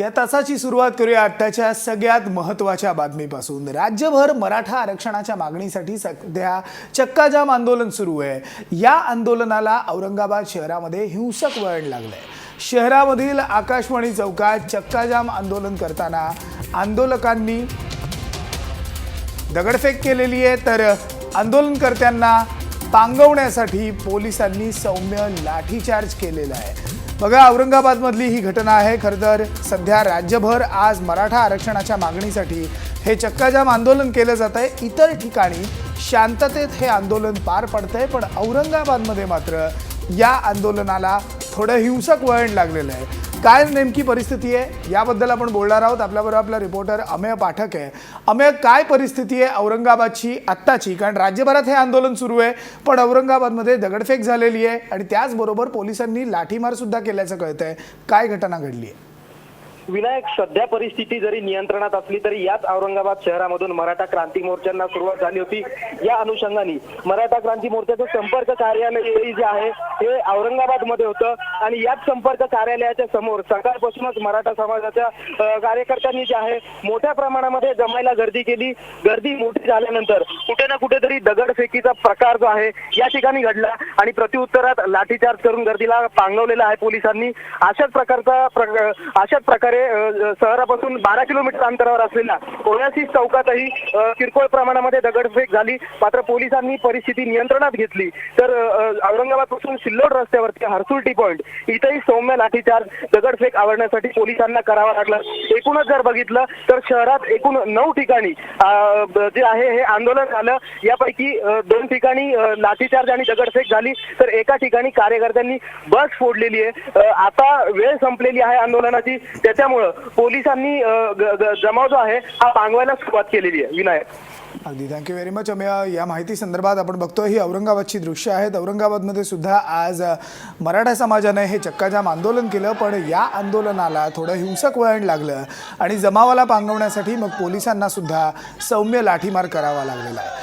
या तासाची सुरुवात करूया आत्ताच्या सगळ्यात महत्त्वाच्या बातमीपासून. राज्यभर मराठा आरक्षणाच्या मागणीसाठी सध्या चक्काजाम आंदोलन सुरू आहे. या आंदोलनाला औरंगाबाद शहरामध्ये हिंसक वळण लागलंय. शहरामधील आकाशवाणी चौकात चक्काजाम आंदोलन करताना आंदोलकांनी दगडफेक केलेली आहे. तर आंदोलनकर्त्यांना पांगवण्यासाठी पोलिसांनी सौम्य लाठीचार्ज केलेला आहे. बघा औरंगाबादमधली ही घटना आहे. खरं तर सध्या राज्यभर आज मराठा आरक्षणाच्या मागणीसाठी हे चक्काजाम आंदोलन केलं जात आहे. इतर ठिकाणी शांततेत हे आंदोलन पार पडतंय पण औरंगाबादमध्ये मात्र या आंदोलनाला थोडं हिंसक वळण लागलेलं आहे. काय नेमकी परिस्थिती आहे याबद्दल आपण बोलणार आहोत. आपल्याबरोबर आपला रिपोर्टर अमेय पाठक आहे. अमेय काय परिस्थिती आहे औरंगाबादची आत्ताची? कारण राज्यभरात हे आंदोलन सुरू आहे पण औरंगाबादमध्ये दगडफेक झालेली आहे आणि त्याचबरोबर पोलिसांनी लाठीमारसुद्धा केल्याचं कळतं आहे काय घटना घडली आहे? विनायक सध्या परिस्थिती जरी नियंत्रणात असली तरी याच औरंगाबाद शहरामधून मराठा क्रांती मोर्चांना सुरुवात झाली होती. या अनुषंगाने मराठा क्रांती मोर्चाचं संपर्क कार्यालय जे आहे हे औरंगाबादमध्ये होतं. आणि याच संपर्क कार्यालयाच्या समोर सकाळपासूनच मराठा समाजाच्या कार्यकर्त्यांनी जे आहे मोठ्या प्रमाणामध्ये जमायला गर्दी केली. गर्दी मोठी झाल्यानंतर कुठे ना कुठेतरी दगडफेकीचा प्रकार जो आहे या ठिकाणी घडला. आणि प्रत्युत्तरात लाठीचार्ज करून गर्दीला पांगवलेला आहे पोलिसांनी. अशाच प्रकारचा अशाच प्रकारे अ, शहरापासून बारा किलोमीटर अंतरावर असलेल्या ओयासिस चौकातही किरकोळ प्रमाणामध्ये दगडफेक झाली. मात्र पोलिसांनी परिस्थिती नियंत्रणात घेतली. तर औरंगाबादपासून सिल्लोड रस्त्यावरती हर्सुल टी पॉइंट इथेही सौम्य लाठीचार्ज दगडफेक आवडण्यासाठी पोलिसांना करावा लागला. एकूणच जर बघितलं तर शहरात एकूण नऊ ठिकाणी जे आहे हे आंदोलन झालं. यापैकी दोन ठिकाणी लाठीचार्ज आणि दगडफेक झाली. तर एका ठिकाणी कार्यकर्त्यांनी बस फोडलेली आहे. आता वेळ संपलेली आहे आंदोलनाची. त्याच्या त्याच्यामुळं पोलिसांनी जमाव जो आहे हा पांगवायला सुरुवात केलेली आहे. विनायक. अगदी. Thank you very much Ameya. या माहिती संदर्भात आपण बघतोय ही औरंगाबादची दृश्य आहेत. औरंगाबादमध्ये सुद्धा आज मराठा समाजाने हे चक्काजाम आंदोलन केलं पण या आंदोलनाला थोडं हिंसक वळण लागलं आणि जमावाला पांगवण्यासाठी मग पोलिसांना सुद्धा सौम्य लाठीमार करावा लागलेला आहे.